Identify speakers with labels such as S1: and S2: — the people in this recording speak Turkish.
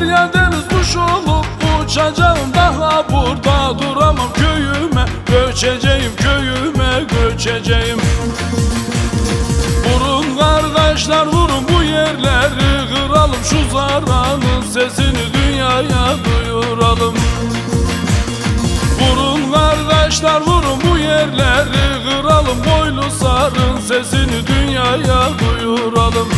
S1: derya deniz kuş olup uçacağım. Daha burada duramam köyüme. Göçeceğim köyüme göçeceğim. Vurun kardeşler vurun bu yerleri. Kıralım Şu zaranın sesini dünyaya duyuralım. Vurun kardeşler vurun bu yerleri. Kıralım Boylu sarın sesini dünyaya duyuralım.